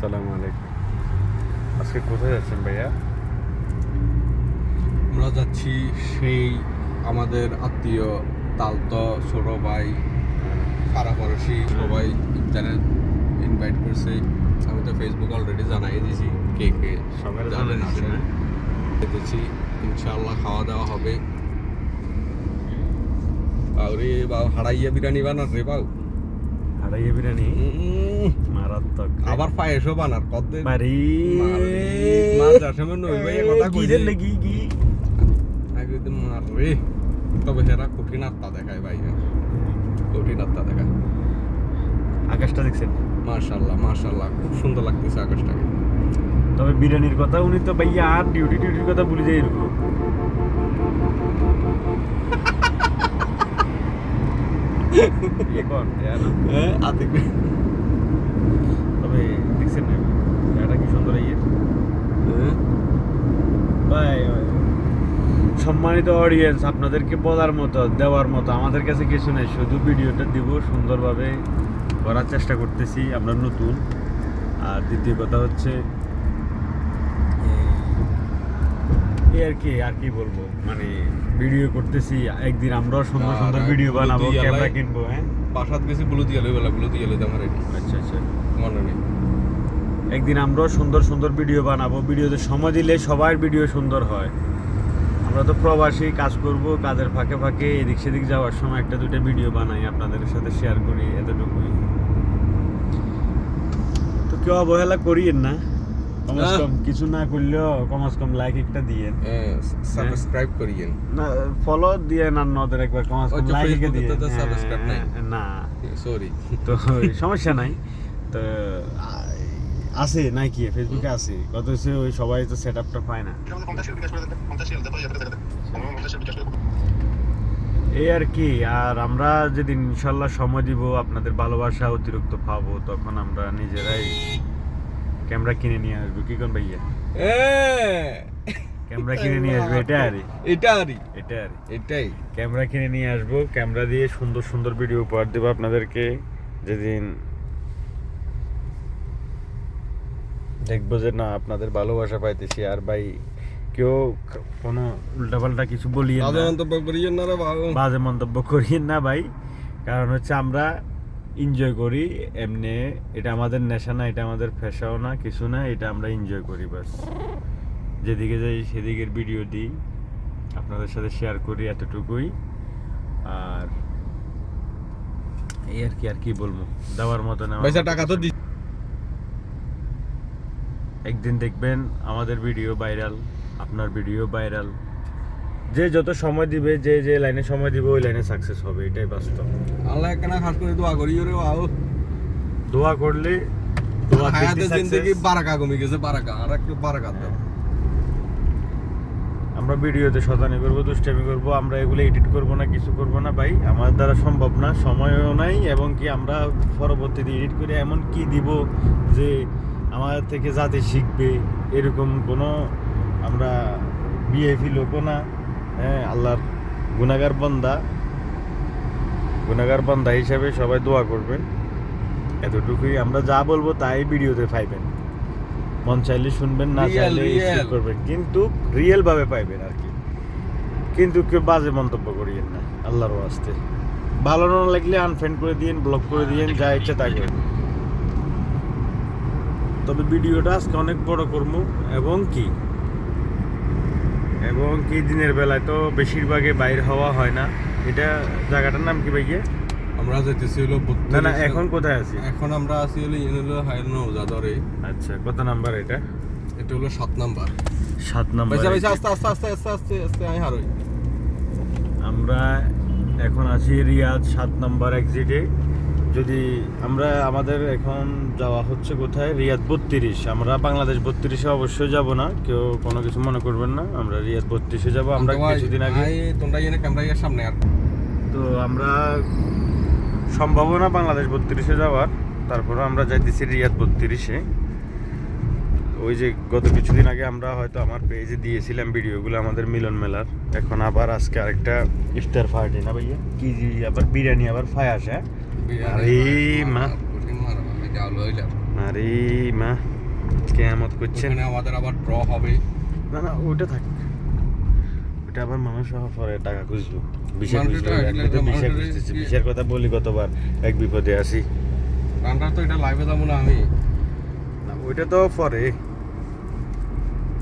সালাম আলাইকুম। আজকে কোথায় যাচ্ছেন ভাইয়া? আমরা যাচ্ছি সেই আমাদের আত্মীয় তালতো ছোট ভাই পাড়াপড়শি সবাই ইফতারে ইনভাইট করছে আমি তো ফেসবুক অলরেডি জানাই দিয়েছি কে কে আসেন। হ্যাঁ? যেতেছি ইনশাআল্লাহ খাওয়া দাওয়া হবে। আরে বাউ হাড়াইয়া বিরিয়ানি বানার রে বাউ। হারাইয়া বিরিয়ানি? মারাত্মক আবার পায়েসও বানার কত মারি। মাছ যার সময় নই ভাই কথা কি কইছি। রে লাগি কি আগে তো মার রে তবে সেরা কঠিন আত্মা দেখায় ভাই। কঠিন আত্মা দেখায়। আকাশটা দেখছেন? মার্শাল্লাহ মার্শাল্লাহ খুব সুন্দর লাগতেছে আকাশটাকে। তবে বিরিয়ানির কথা উনি তো ভাইয়া আর ডিউটি ডিউটির কথা ভুলে যাই এরকম। কর, ইয়া না। হ্যাঁ আতিক তবে দেখছেন না এটা কি সুন্দর ইয়ে ভাই সম্মানিত অডিয়েন্স আপনাদেরকে বলার মতো দেওয়ার মতো আমাদের কাছে কিছু নেই। শুধু ভিডিওটা দিব সুন্দরভাবে করার চেষ্টা করতেছি আমরা নতুন। আর দ্বিতীয় কথা হচ্ছে এই আর কি আর কি বলব? মানে ভিডিও করতেছি একদিন আমরাও সুন্দর সুন্দর ভিডিও বানাবো ক্যামেরা কিনবো হ্যাঁ? বাসাত গেছি বুলু দিয়ে লই বেলা বুলু দিয়ে লই আমার আচ্ছা আচ্ছা। মনে নেই একদিন আমরাও সুন্দর সুন্দর ভিডিও বানাবো। ভিডিওতে সময় দিলে সবার ভিডিও সুন্দর হয়। আমরা তো প্রবাসী কাজ করব কাজের ফাঁকে ফাঁকে এদিক সেদিক যাওয়ার সময় একটা দুটো ভিডিও বানাই আপনাদের সাথে শেয়ার করি এতটুকুই। তো কেউ অবহেলা করিয়েন না। কমাস কম কিছু না করলেও কমাস কম লাইক একটা দিয়ে সাবস্ক্রাইব করিয়েন। না ফলো দিয়ে না নদের একবার কমাস কম লাইক Facebook-এ দিয়ে তো subscribe নাই। হ্যাঁ, না। সরি তো সমস্যা নাই। তো আছে নাই কি ফেসবুকে আছে। কত হচ্ছে ওই সবাই তো সেট আপটা পায় না। এই আর কি আর আমরা যেদিন ইনশাল্লাহ সময় দিব আপনাদের ভালোবাসা অতিরিক্ত পাবো তখন আমরা নিজেরাই ক্যামেরা কিনে নিয়ে আসব। কি কোন ভাইয়া? ক্যামেরা কিনে নিয়ে আসব এটা আরই এটা আরই এটা আর এটাই। ক্যামেরা কিনে নিয়ে আসব ক্যামেরা দিয়ে সুন্দর সুন্দর ভিডিও উপহার দেবো আপনাদেরকে। যেদিন দেখব যে না আপনাদের ভালোবাসা পাইতেছি। আর ভাই কেউ কোনো উল্টাপাল্টা কিছু বলিয়ে বাজে মন্তব্য করিয়েন না বাজে মন্তব্য করিয়েন না ভাই। কারণ হচ্ছে আমরা এনজয় করি এমনি এটা আমাদের নেশা না এটা আমাদের পেশাও না কিছু না এটা আমরা এনজয় করি বাস যেদিকে যাই সেদিকের ভিডিও দিই আপনাদের সাথে শেয়ার করি এতটুকুই। আর এই আর কি আর কি বলব? দেওয়ার মতো না টাকা তো একদিন দেখবেন আমাদের ভিডিও ভাইরাল আপনার ভিডিও ভাইরাল যে যত সময় দিবে যে যে লাইনে সময় দিবে ওই লাইনে সাকসেস হবে এটাই বাস্তব। আল্লাহ একখানা খাস করে দোয়া করি রে বাবু দোয়া করলে দোয়া হায়াতে জিন্দগি বারাকা কমে গেছে বারাকা আর একটু বারাকা দাও। আমরা ভিডিওতে শতানি করব দুষ্টামি করব আমরা এগুলো এডিট করব না কিছু করব না ভাই। আমার দ্বারা সম্ভব না সময়ও নাই এবং কি আমরা পরবর্তীতে এডিট করে এমন কি দিব যে আমার থেকে যাতে শিখবে এরকম কোনো আমরা বিএফি লোকও না। হ্যাঁ আল্লাহর গুনাগার বন্দা। গুনাগার বন্দা হিসাবে সবাই দোয়া করবেন। এতটুকুই আমরা যা বলব তাই ভিডিওতে পাইবেন। মন চাইলে শুনবেন না চাইলে করবেন। কিন্তু রিয়েল ভাবে পাইবেন আর কি। কিন্তু কেউ বাজে মন্তব্য করিয়েন না আল্লাহর আসতে ভালো না লাগলে আনফ্রেন্ড করে দিয়েন ব্লক করে দিয়েন যা ইচ্ছা তাই করুন। তবে ভিডিওটা আজকে অনেক বড় করব। এবং কি? এবং কি দিনের বেলায় তো বেশিরভাগে বাইর হওয়া হয় না। এটা জায়গাটার নাম কি ভাইয়া? আমরা যেতেছি হলো না না এখন কোথায় আছি? এখন আমরা আছি হলো ইন হলো হাইল নৌজাদরে আচ্ছা কত নাম্বার এটা? এটা হলো সাত নাম্বার। সাত নাম্বার আস্তে আস্তে আস্তে আস্তে আস্তে আস্তে আমি হারই আমরা এখন আছি রিয়াদ সাত নাম্বার এক্সিটে যদি আমরা আমাদের এখন যাওয়া হচ্ছে কোথায়? রিয়াদ বত্রিশ। আমরা বাংলাদেশ বত্রিশে অবশ্যই যাব না। কেউ কোনো কিছু মনে করবেন না। আমরা রিয়াদ বত্রিশে যাব। আমরা কিছুদিন আগে তোমরা এনে ক্যামেরা সামনে আর তো আমরা সম্ভাবনা বাংলাদেশ বত্রিশে যাওয়ার। তারপরে আমরা যাইতেছি রিয়াদ বত্রিশে। ওই যে গত কিছুদিন আগে আমরা হয়তো আমার পেজে দিয়েছিলাম ভিডিওগুলো আমাদের মিলন মেলার। এখন আবার আজকে আরেকটা ইফতার পার্টি না ভাইয়া? কি আবার বিরিয়ানি আবার ফায়াস হ্যাঁ? মা। আরে মা কেয়ামত করছেন ওখানে আমাদের আবার ড্র হবে। না না ওটা থাক। ওটা আবার মানুষ পরে টাকা খুঁজবো। বিশা মানুষের খুঁজবো টাকা এখন তো খুঁজলে বিশা মানুষের খুঁজতেছি। কি- কথা বলি কতবার এক বিপদে আছি রান্নার তো এটা লাইভে যাব না আমি। না ওইটা তো পরে।